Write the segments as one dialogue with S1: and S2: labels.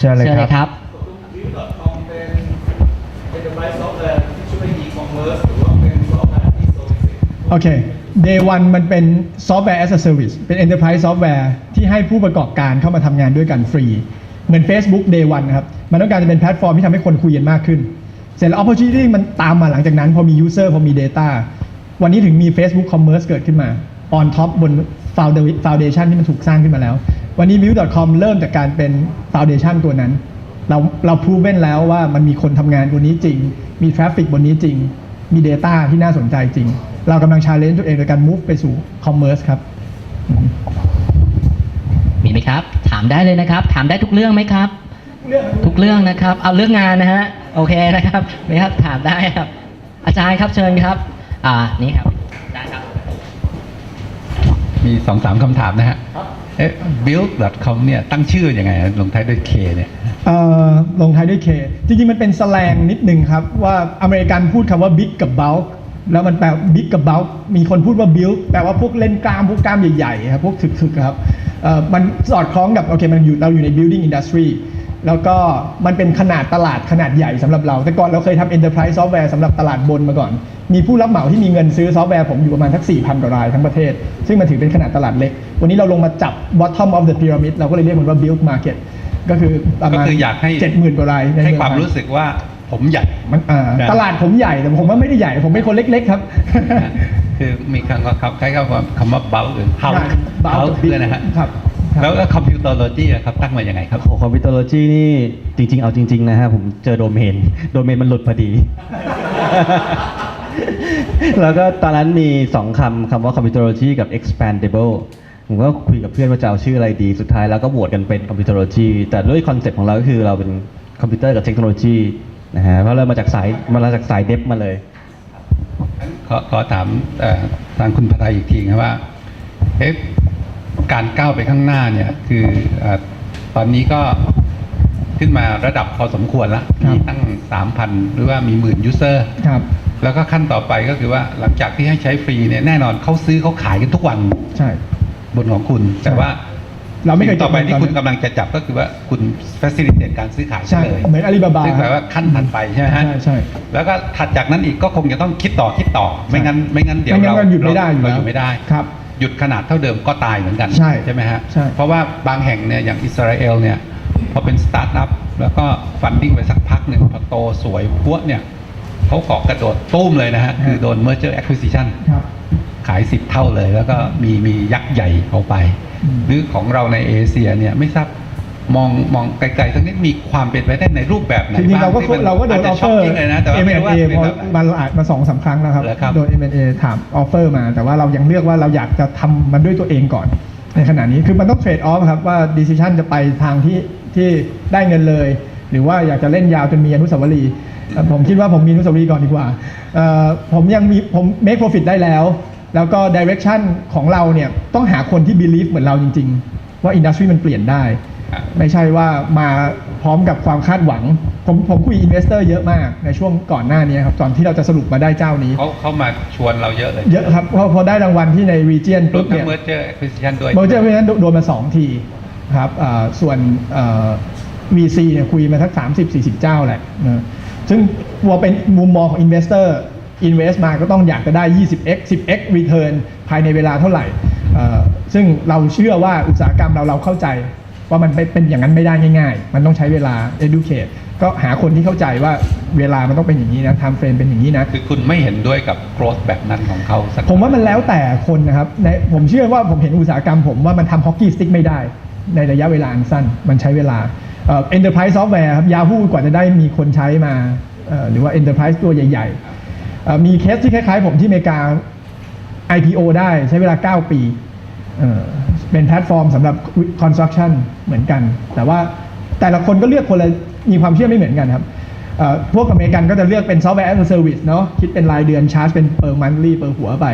S1: เชิญเลย
S2: เชิญ
S1: ค
S2: เล
S1: รับ
S2: ยครับ
S3: View.com เป็น enterprise software ที่ช่วย e-commerce หรือว่าเป็น software ที่ service
S4: โอเค Day One มันเป็น Software as a Service เป็น Enterprise Software ที่ให้ผู้ประกอบการเข้ามาทำงานด้วยกันฟรี เหมือน Facebook Day One นะครับ มันต้องการจะเป็นแพลตฟอร์มที่ทำให้คนคุยกันมากขึ้น เสร็จแล้ว opportunity มันตามมาหลังจากนั้น พอมี user พอมี data วันนี้ถึงมี Facebook Commerce เกิดขึ้นมา on top บน founda- foundation ที่มันถูกสร้างขึ้นมาแล้ว วันนี้ view.com เริ่มจากการเป็น foundation ตัวนั้น เราเรา proven แล้วว่ามันมีคนทำงานบนนี้จริง มี traffic บนนี้จริง มี data ที่น่าสนใจจริง เรากำลัง challenge ตัวเองโดยการ move ไปสู่ commerce ครับ
S2: มีไหมครับ ถามได้เลยนะครับ ถามได้ทุกเรื่องไหมครับ ทุกเรื่องนะครับ เอาเรื่องงานนะฮะ โอเคนะครับไม่ครับ ถามได้ครับ อาจารย์ครับเชิญครับ อ่า นี่ครับ ได้ครับ
S5: มีสองสามคำถามนะฮะเอ๊ะ build.com เนี่ยตั้งชื่ออยังไงลงท้ายด้วย K เนี่ย
S4: เอ่อลงท้ายด้วย K จริงๆ มันเป็นสแลงนิดนึงครับ ว่าอเมริกันพูดคำว่า big กับ bulk แล้วมันแปล big กับ bulk มีคนพูดว่า build แปลว่าพวกเล่นกล้ามพวกกล้ามใหญ่ๆครับพวกถึกๆครับเอ่อมันสอดคล้องกับโอเคมันอยู่เราอยู่ใน building industry แล้วก็มันเป็นขนาดตลาดขนาดใหญ่สำหรับเรา แต่ก่อนเราเคยทำ enterprise software สำหรับตลาดบนมาก่อน มีผู้รับเหมาที่มีเงินซื้อซอฟต์แวร์ผมอยู่ประมาณทัก4,000กว่ารายทั้งประเทศ ซึ่งมันถือเป็นขนาดตลาดเล็ก วันนี้เราลงมาจับ bottom of the pyramid เราก็เลยเรียกมันว่า build market ก็คือประมาณ
S5: ก็คืออยากให้
S4: เจ็ดหมื่นกว่ารายน
S5: ให้
S4: เอง
S5: ความ
S4: ไทย
S5: รู้สึกว่าผมใหญ่
S4: มันอ่า
S5: ครับ
S4: ตลาดผมใหญ่แต่ผมว่าไม่ได้ใหญ่ ผมเป็นคนเล็ก ๆ ครับ
S5: คือมีคำคำคล้ายๆกับคำว่า bulk หรือ
S4: ใช่
S5: house
S4: bulk
S5: house
S4: กับ big
S5: ด้วยนะฮะ
S4: ครับครับ
S5: แล้วคอมพิวเตอร์โลจีครับตั้งมาอย่างไงครับ
S1: โอ้คอมพิวเตอร์โลจีนี่จริง ๆ เอาจริง ๆ นะฮะผมเจอโดเมน โดเมนมันหลุดพอดี แล้วก็ตอนนั้นมี 2คำคำว่า Computerology กับ expandable ผมก็คุยกับเพื่อนว่าจะเอาชื่ออะไรดีสุดท้ายแล้วก็โหวตกันเป็น Computerology แต่ด้วยคอนเซ็ปต์ของเราก็คือเราเป็นคอมพิวเตอร์กับเทคโนโลยีนะฮะเพราะเรามาจากสายมาจากสายเดฟมาเลย
S5: ขอขอถามเอ่อทางคุณพัทยอีกทีครับว่าเอ๊ะ การก้าวไปข้างหน้าเนี่ยคือเอ่อตอนนี้ก็ขึ้นมาระดับพอสมควรแล้ว
S4: ครับ
S5: มีตั้ง 3,000 หรือว่ามีหมื่นยูเซอร์
S4: ครับ
S5: แล้วก็ขั้นต่อไปก็คือว่าหลังจากที่ให้ใช้ฟรีเนี่ยแน่นอนเขาซื้อเขาขายกันทุกวัน
S4: ใช่
S5: บนของคุณแต่ว่า
S4: เราไม่เคย
S5: สิ่งต่อไป
S4: จับ
S5: ที่
S4: ตอน
S5: คุณ
S4: นั้น
S5: กำลังจะจับก็คือว่าคุณ facilitate การซื้อขาย
S4: ใช่
S5: เลย
S4: เหมือนอาลีบาบา
S5: ซึ่งแปลว่าขั้นถัดไปใช่ไหมฮะ
S4: ใช่ใช่
S5: แล้วก็ถัดจากนั้นอีกก็คงจะต้องคิดต่อคิดต่อ ไม่งั้นไม่งั้นเดี๋ยว
S4: ไม่งั้น
S5: เรา
S4: ก็หยุดไม่ได้อยู่
S5: เรา
S4: แล้ว
S5: หยุดไม่ได้
S4: ครับ
S5: หยุดขนาดเท่าเดิมก็ตายเหมือนกัน
S4: ใช่
S5: ไหมฮะ
S4: ใช่
S5: เพราะว่าบางแห่งเนี่ยอย่างอิสราเอลเนี่ยพอเป็นสตาร์ทอัพแล้วก็ฟันดิ้งไปสักพักหนึ่งพอโตสวยพวกเนี่ยเขาเกาะกระโดดตุ้มเลยนะฮะ คือโดน merger acquisition
S4: ครับ
S5: ขายสิบเท่าเลย แล้วก็มีมียักษ์ใหญ่เอาไป
S4: อืม
S5: หรือของเราในเอเชียเนี่ยไม่ทราบ มองมองไกลๆสักนิดมีความเป็นไปได้ในรูปแบบไหน
S4: จริงๆ
S5: บ้าง
S4: เราก็
S5: ที่มัน
S4: เราก็โดนอ
S5: จ
S4: อ
S5: จะ
S4: ฟเฟอร์
S5: ช็กกิ้งเลยนะแต่ว่าไม่รู้ว่า
S4: M&A
S5: เป็น
S4: พอ
S5: แบบไหน
S4: มาอาจมาสองสามครั้งแล้วครับ
S5: เหรอครับ
S4: โดน M&A ถามออฟเฟอร์มา แต่ว่าเรายังเลือกว่าเราอยากจะทำมันด้วยตัวเองก่อน ในขณะนี้คือมันต้องเทรดออฟครับว่าดีซิชันจะไปทางที่ที่ได้เงินเลย หรือว่าอยากจะเล่นยาวจนมีอนุสาวรีย์เอ่อผมคิดว่าผมมีอนุสาวรีย์ก่อนดีกว่าเอ่อผมยังมีผม make profit ได้แล้ว แล้วก็ direction ของเราเนี่ยต้องหาคนที่ believe เหมือนเราจริง ๆ ว่าอินดัสทรีมันเปลี่ยนได้
S5: ครับ
S4: ไม่ใช่ว่ามาพร้อมกับความคาดหวัง ผมผมคุยอินเวสเตอร์เยอะมากในช่วงก่อนหน้านี้ครับตอนที่เราจะสรุปมาได้เจ้านี้
S5: เขาเขามาชวนเราเยอะเลย
S4: เยอะครับเพราะพอได้รางวัลที่ใน region
S5: รว
S4: ปุ๊
S5: ม
S4: บ
S5: ทั้
S4: เนี่
S5: ง
S4: ย
S5: merger acquisition ด้วย
S4: เบอร์เจอร์เพราะฉะนั้นโดนมา 2 ทีครับอ่าส่วนเอ่อ VC เนี่ยคุยมาทัก 30-40 เจ้าแหละนะซึ่งพอเป็นมุมมองของ investor invest มาก็ต้องอยากจะได้ 20x 10x return ภายในเวลาเท่าไหร่เอ่อซึ่งเราเชื่อว่าอุตสาหกรรมเราเราเข้าใจ ว่ามันเป็นเป็นอย่างนั้นไม่ได้ง่าย ๆ มันต้องใช้เวลา educate ก็หาคนที่เข้าใจว่าเวลามันต้องเป็นอย่างนี้นะ time frame เป็นอย่างนี้นะ
S5: คือคุณไม่เห็นด้วยกับ growth แบบนั้นของเขาสัก
S4: ผมว่ามันแล้วแต่คนนะครับในผมเชื่อว่าผมเห็นอุตสาหกรรมผมว่ามันทำฮอกกี้สติ๊กไม่ได้ ในระยะเวลาอันสั้น มันใช้เวลาเอ่อ enterprise software ครับ Yahoo กว่าจะได้มีคนใช้มาเอ่อหรือว่า enterprise ตัวใหญ่ๆเอ่อมีเคสที่คล้ายๆ ผมที่อเมริกา IPO ได้ใช้เวลา 9 ปี เป็นแพลตฟอร์มสำหรับ construction เหมือนกัน แต่ว่าแต่ละคนก็เลือกคนละมีความเชื่อไม่เหมือนกันครับพวกอเมริกันก็จะเลือกเป็น software as a service เนาะคิดเป็นรายเดือนชาร์จเป็น per monthly per หัวไป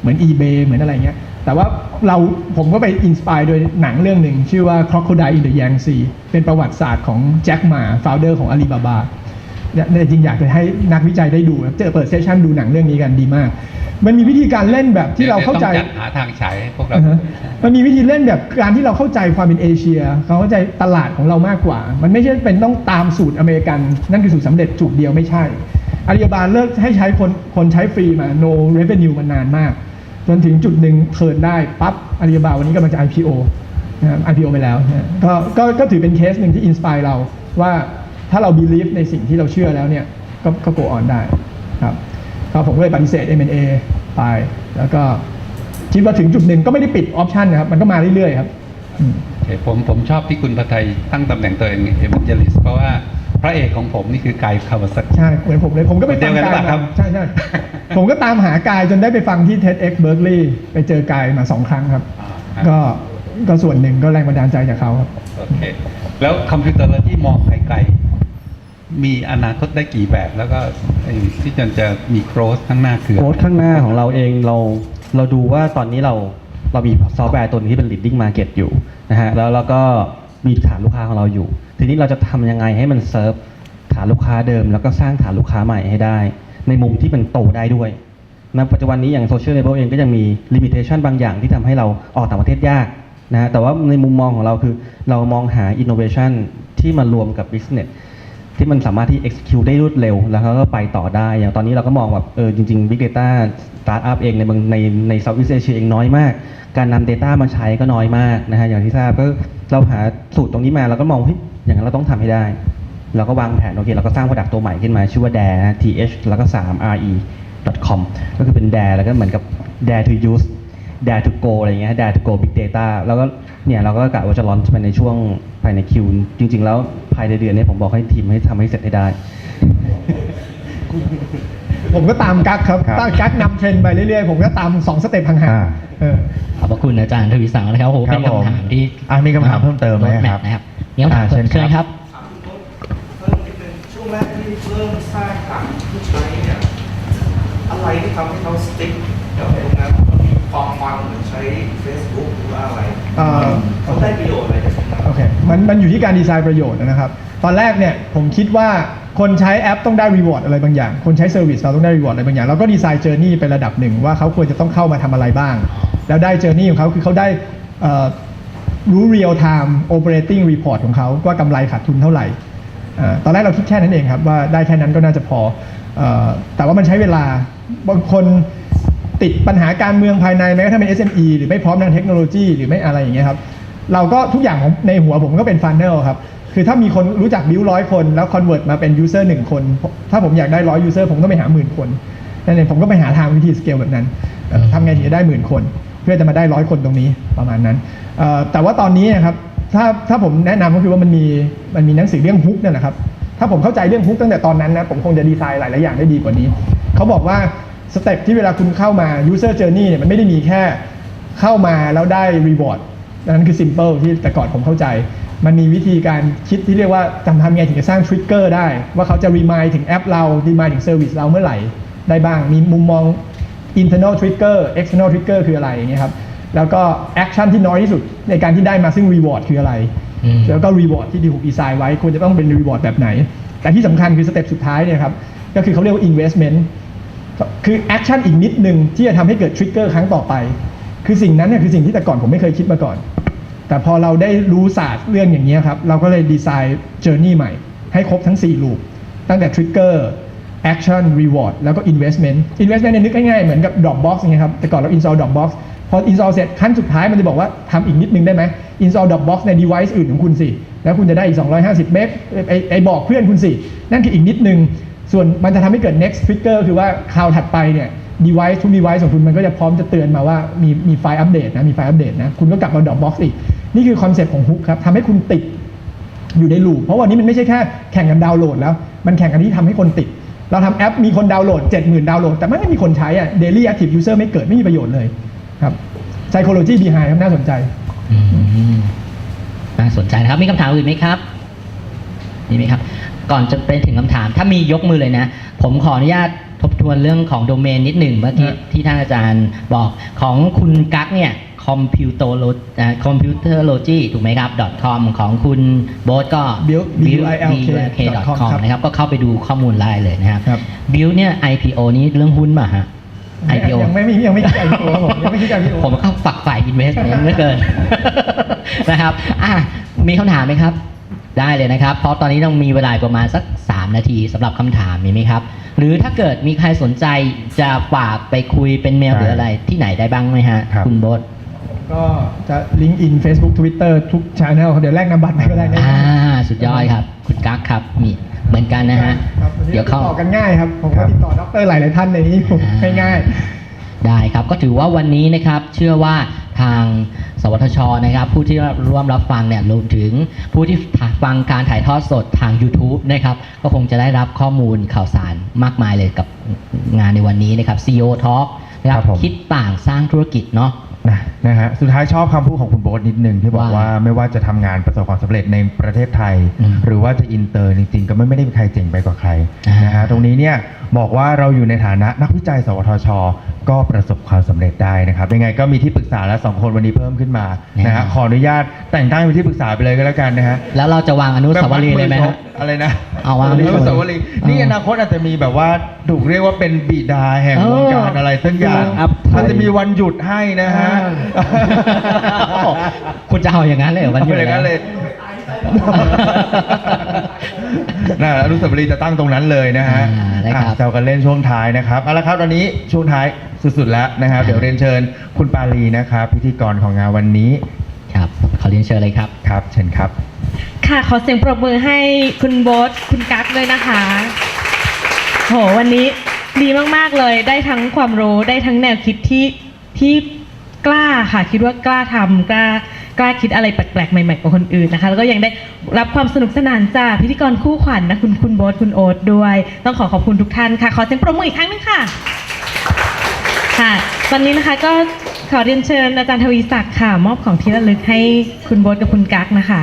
S4: เหมือน eBay เหมือนอะไรเงี้ยแต่ว่าเราผมก็ไปอินสปายโดยหนังเรื่องหนึ่ง ชื่อว่า Crocodile in the Yangtze เป็นประวัติศาสตร์ของแจ็คหมา founder ของ Alibaba เนี่ยจริงอยากจะให้นักวิจัยได้ดูเจอเปิดเซสชันดูหนังเรื่องนี้กันดีมาก มันมีวิธีการเล่นแบบที่เราเข้าใจ
S5: ดี๋ยวต้องจัดหาทางฉายให้พวกเรา
S4: อ่าฮะมันมีวิธีเล่นแบบการที่เราเข้าใจความเป็นเอเชียเราเข้าใจตลาดของเรามากกว่า มันไม่ใช่เป็นต้องตามสูตรอเมริกัน นั่นคือสูตรสำเร็จสูตรเดียวไม่ใช่อาลีบาเลิกให้ใช้คนคนใช้ฟรีมา no revenue มานานมาก จนถึงจุดหนึ่งเทิร์นได้ปั๊บอาลีบาวันนี้กำลังจะ IPO นะครับ IPO ไปแล้วนะก็ก็ก็ถือเป็นเคสหนึ่งที่อินสปายเราว่าถ้าเรา believe ในสิ่งที่เราเชื่อแล้วเนี่ยก็ก็ go on ได้ครับ ก็ผมก็เลยปฏิเสธ M&A ไป แล้วก็คิดว่าถึงจุดหนึ่งก็ไม่ได้ปิดออปชันนะครับ มันก็มาเรื่อยๆครับอืม
S5: โอเคผมผมชอบที่คุณพัทยตั้งตำแหน่งตัวเองเอเวนเจลิสเพราะว่าพระเอกของผมนี่คือกายคาวาซากิ
S4: ใช่เหมือนผมเลยผมก็ไปตาม
S5: เดียวกันหรือเป
S4: กาย
S5: ล่าครับ
S4: มาใช่ใช่ผมก็ตามหากายจนได้ไปฟังที่ TEDx Berkeley ไปเจอกายมาสองครั้งครับ
S5: อ่า
S4: ก็ก็ส่วนหนึ่งก็แรงบันดาลใจจากเขาครับ
S5: โอเคแล้วคอมพิวเตอร์ที่มองไกลๆ มีอนาคตได้กี่แบบ แล้วก็ไอ้ที่จะจะมีโกรธข้างหน้าคือ
S1: โค้ดข้างหน้าของเราเองเราเราดูว่าตอนนี้เราเรามีซอฟต์แวร์ตัวหนึงที่เป็น leading market อยู่นะฮะแล้วเราก็มีฐานลูกค้าของเราอยู่ ทีนี้เราจะทำยังไงให้มันเซิร์ฟฐานลูกค้าเดิม แล้วก็สร้างฐานลูกค้าใหม่ให้ได้ ในมุมที่มันโตได้ด้วยนะปัจจุบันนี้อย่างโซเชียลเลเวลเองก็ยังมีลิมิเ t ชันบางอย่างที่ทำให้เราออกต่างประเทศยากนะฮะแต่ว่าในมุมมองของเราคือเรามองหา innovation ที่มารวมกับ business ที่มันสามารถที่ execute ได้รวดเร็ว แล้วเขาก็ไปต่อได้ อย่างตอนนี้เราก็มองแบบเออจริง ๆ Big Data Startup เองในบางในใน Southeast Asia เองน้อยมาก การนำ Data มาใช้ก็น้อยมากนะฮะอย่างที่ทราบก็เราหาสูตรตรงนี้มาเราก็มองเฮ้ยอย่างนั้นเราต้องทำให้ได้ เราก็วางแผนโอเคเราก็สร้าง product ตัวใหม่ขึ้นมา ชื่อว่า Dare th แล้วก็ 3 re com ก็คือเป็น Dare แล้วก็เหมือนกับ Dare to use Dare to go อะไรเงี้ย Dare to go big data แล้วก็เนี่ยเราก็กะว่าจะลอนไปในช่วงภายในคิว จริง ๆ แล้วภายในเดือนนี้ผมบอกให้ทีมให้ทำให้เสร็จให้ได้
S4: ผมก็ตามกั๊กครับ
S6: ครับ
S4: ถ้ากั๊กนำเทรนด์ไปเรื่อยๆ ผมก็ตามสองสเต็ปห่าง
S6: อ่า
S4: ๆเออ
S2: ขอบพระคุณอาจารย์ทวีศักดิ์นะครับโอ้โห
S6: ครั
S2: เป็
S6: บ
S2: นคำถามที่
S6: ผมอะมีคำถามเพิ่มเติมไหมครับ
S2: นะครับมีคำถาม
S6: อ่าเชิ
S2: เชิ
S6: ญ
S2: ญ
S6: ครับ
S2: ครับ
S3: ถามคุณโน้ตเพิ่มนิดนึงช่วงแรกที่เริ่มสร้างฐานผู้ใช้เนี่ยอะไรที่ทำให้เขาสติ๊กกับตรงนั้น มันมีความมันเหมือนใช้ Facebook หรือว่าอะไร
S4: เอ่อ
S3: เขาได้ประโยชน์อะไรจากตรงนั้น
S4: โอเค มันมันอยู่ที่การดีไซน์ประโยชน์นะครับ ตอนแรกเนี่ยผมคิดว่าคนใช้แอปต้องได้รีวอร์ดอะไรบางอย่าง คนใช้เซอร์วิสเราต้องได้รีวอร์ดอะไรบางอย่าง เราก็ดีไซน์เจอร์นี่ไประดับหนึ่งว่าเขาควรจะต้องเข้ามาทำอะไรบ้าง แล้วได้เจอร์นี่ของเขาคือเขาได้เอ่อรู้ real time operating report ของเขาว่ากำไรขาดทุนเท่าไหร่เอ่อตอนแรกเราคิดแค่นั้นเองครับว่าได้แค่นั้นก็น่าจะพอเอ่อแต่ว่ามันใช้เวลาบางคน ติดปัญหาการเมืองภายในแม้กระทั่งเป็น SME หรือไม่พร้อมทางเทคโนโลยีหรือไม่อะไรอย่างเงี้ยครับเราก็ทุกอย่างของในหัวผมก็เป็นฟันเนลครับคือถ้ามีคนรู้จักบิวร้อยคนแล้วคอนเวิร์ตมาเป็นยูเซอร์หนึ่งคน ถ้าผมอยากได้ร้อยยูเซอร์ผมต้องไปหาหมื่นคนนั่นเองผมก็ไปหาทางวิธีสเกลแบบนั้นทำไงถึงจะได้หมื่นคน เพื่อจะมาได้ร้อยคนตรงนี้ประมาณนั้นแต่ว่าตอนนี้นะครับถ้าถ้าผมแนะนำก็คือว่ามันมีมันมีหนังสือเรื่องฮุกนั่นแหละครับถ้าผมเข้าใจเรื่องฮุกตั้งแต่ตอนนั้นนะผมคงจะดีไซน์หลายๆอย่างได้ดีกว่านี้เขาบอกว่า สเต็ปที่เวลาคุณเข้ามา user journey เนี่ยมันไม่ได้มีแค่เข้ามาแล้วได้ reward นั่นคือ simple ที่แต่ก่อนผมเข้าใจ มันมีวิธีการคิดที่เรียกว่าจำทำไงถึงจะสร้าง trigger ได้ ว่าเขาจะ remind ถึงแอปเรา remind ถึง service เราเมื่อไหร่ได้บ้าง มีมุมมอง internal trigger external trigger คืออะไรอย่างเงี้ยครับ แล้วก็ action ที่น้อยที่สุดในการที่ได้มาซึ่ง reward คืออะไร
S2: อืม
S4: แล้วก็ reward ที่ถูกดีไซน์ไว้ควรจะต้องเป็น reward แบบไหน แต่ที่สำคัญคือสเต็ปสุดท้ายเนี่ยครับ ก็คือเขาเรียกว่า investment คือแอคชั่นอีกนิดนึงที่จะทำให้เกิดทริกเกอร์ครั้งต่อไป คือสิ่งนั้นเนี่ยคือสิ่งที่แต่ก่อนผมไม่เคยคิดมาก่อน แต่พอเราได้รู้ศาสตร์เรื่องอย่างนี้ครับ เราก็เลยดีไซน์เจอร์นี่ใหม่ ให้ครบทั้ง4ลูปตั้งแต่ทริกเกอร์แอคชั่นรีวอร์ดแล้วก็ investment investment เนี่ยนึกง่ายๆ เหมือนกับ Dropbox อย่างเงี้ยครับ แต่ก่อนเรา install Dropbox พอ install เสร็จขั้นสุดท้ายมันจะบอกว่าทำอีกนิดนึงได้ไหม install Dropbox ใน device อื่นของคุณสิ แล้วคุณจะได้อีก 250 เมกไอไอบอกเพื่อนคุณสิ นั่นคืออีกนิดนึง ส่วนมันจะทำให้เกิด next trigger คือว่าคราวถัดไปเนี่ย device ทุก device ของคุณมันก็จะพร้อมจะเตือนมาว่ามีมีไฟล์อัปเดตนะมีไฟล์อัปเดตนะคุณก็กลับมา Dropbox อีก นี่คือคอนเซ็ปต์ของ Hook ครับทำให้คุณติดอยู่ในลูปเพราะวันนี้มันไม่ใช่แค่แข่งกันดาวน์โหลดแล้ว มันแข่งกันที่ทำให้คนติด เราทำแอปมีคนดาวน์โหลด 70,000 ดาวน์โหลด แต่ไม่มีคนใช้อะ daily active user ไม่เกิดไม่มีประโยชน์เลยครับ psychology behind ครับน่าสนใจ
S2: น่าสนใจนะครับ มีคำถามอื่นไหมครับมีไหมครับ ก่อนจะไปถึงคำถาม ถ้ามียกมือเลยนะ ผมขออนุญาตทบทวนเรื่องของโดเมนนิดหนึ่งเมื่อกี้
S4: ฮะ
S2: ที่ท่านอาจารย์บอกของคุณกั๊กเนี่ยคอมพิวเตอร์โลคอมพิวเตอร์โลจีถูกไหมครับ .com ของคุณโบ๊ทก็
S4: build
S2: build
S4: .com
S2: .com นะครับ ก็เข้าไปดูข้อมูลได้เลยนะครับ
S4: ครับ
S2: build เนี่ย IPO นี้เรื่องหุ้นป่ะฮะ IPO
S4: ยังไม่มียังไม่คิด IPO ครับผมยังไม่คิด IPO
S2: ผมก็ฝักฝ่าย investment เหลือเกินนะครับ อะมีคำถามไหมครับ ได้เลยนะครับ เพราะตอนนี้ต้องมีเวลาประมาณสัก 3 นาทีสำหรับคำถามมีไหมครับ หรือถ้าเกิดมีใครสนใจจะฝากไปคุยเป็นเมล
S6: ใช่
S2: หรืออะไรที่ไหนได้บ้างไหมฮะ
S6: ครับ
S2: คุณโบท
S4: ก็จะลิงก์อิน Facebook Twitter ทุกช anel เดี๋ยวแลกนามบัตรไปก็ได้นะ
S2: อ่าสุดยอดครับ คุณกั๊กครับมีเหมือนกันนะฮะ
S4: ครับวันนี้
S2: เดี๋ยวเข้า
S4: ติดต่อกันง่ายครับ ผม
S6: ครั
S4: ก็
S6: บ
S4: ติดต่อด็อกเตอร์หลาย ๆ ท่านในนี้ผม
S2: อ่า
S4: ง่าย
S2: ได้ครับก็ถือว่าวันนี้นะครับเชื่อว่าทาง สวทชนะครับ ผู้ที่ร่วมรับฟังเนี่ยรวมถึงผู้ที่ฟังการถ่ายทอดสดทาง YouTube นะครับ ก็คงจะได้รับข้อมูลข่าวสารมากมายเลยกับงานในวันนี้นะครับ CEO Talk นะครับ
S6: ครับผม
S2: คิดต่างสร้างธุรกิจเนาะ
S6: นะนะฮะสุดท้ายชอบคำพูดของคุณโบ๊ทนิดนึงที่บอก
S2: ว่า
S6: ว่าไม่ว่าจะทำงานประสบความสำเร็จในประเทศไทย
S2: อืม
S6: หรือว่าจะอินเตอร์จริงๆ ก็ไม่ไม่ได้มีใครเจ๋งไปกว่าใคร
S2: อ่าน
S6: นะฮะตรงนี้เนี่ยบอกว่าเราอยู่ในฐานะนักวิจัย สวทช ก็ประสบความสำเร็จได้นะครับยังไงก็มีที่ปรึกษาแล้วสองคนวันนี้เพิ่มขึ้นมานะฮะขออนุญาตแต่งตั้งเป็นที่ปรึกษาไปเลยก็แล้วกันนะฮะ
S2: แล้วเราจะวางอนุสาวรีย์เลยไหมฮะ
S6: อะไรนะ
S2: เอาวาง
S6: อนุสาวรีย์นี่
S2: เออ
S6: อนาคตอาจจะมีแบบว่าถูกเรียกว่าเป็นบิดาแห่งวงการอะไรสักอย่าง
S2: เออ
S6: อาจจะมีวันหยุดให้นะฮะ
S2: คุณจะเอาอย่างนั้นเลยเหรอวันหยุด
S6: เอาอย่างนั้นเลยน่าอนุสาวรีย์จะตั้งตรงนั้นเลยนะฮะ
S2: อ่าได้ครับ
S6: อะแซวกันเล่นช่วงท้ายนะครับเอาละครับตอนนี้ช่วงท้ายสุดๆแล้วนะครับ เดี๋ยวเรียนเชิญคุณปาลีนะครับ พิธีกรของงานวันนี้
S2: ครับขอเรียนเชิญเลยครับ
S6: ครับ เชิญครับ
S7: ค่ะ ขอเสียงปรบมือให้คุณโบ๊ทคุณกั๊กด้วยนะคะ โห วันนี้ดีมาก ๆ เลย ได้ทั้งความรู้ ได้ทั้งแนวคิดที่ที่ กล้าค่ะ คิดว่ากล้าทำกล้ากล้าคิดอะไรแปลกๆใหม่ๆกว่าคนอื่นนะคะ แล้วก็ยังได้รับความสนุกสนานจากพิธีกรคู่ขวัญนะคุณคุณโบ๊ทคุณโอ๊ตด้วย ต้องขอขอบคุณทุกท่านค่ะ ขอเสียงปรบมืออีกครั้งหนึงค่ะ ค่ะ ตอนนี้นะคะก็ขอเรียนเชิญอาจารย์ทวีศักดิ์ค่ะ มอบของที่ระลึกให้คุณโบ๊ทกับคุณกั๊กนะคะ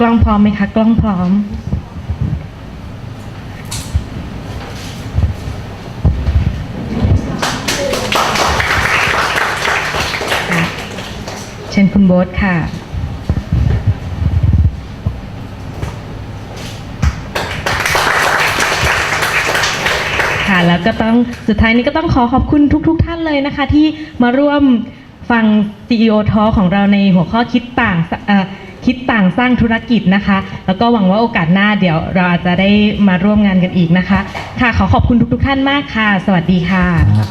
S7: กล้องพร้อมไหมคะ กล้องพร้อม ชิญคุณโบ๊ทค่ะ ค่ะแล้วก็ต้องสุดท้ายนี้ก็ต้องขอขอบคุณทุกๆท่านเลยนะคะ ที่มาร่วมฟัง CEO Talk ของเราในหัวข้อคิดต่างคิดต่างสร้างธุรกิจนะคะ แล้วก็หวังว่าโอกาสหน้าเดี๋ยวเราอาจจะได้มาร่วมงานกันอีกนะคะ ค่ะขอขอบคุณทุก ๆ ท่านมากค่ะ สวัสดีค่ะ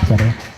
S2: สวัสดี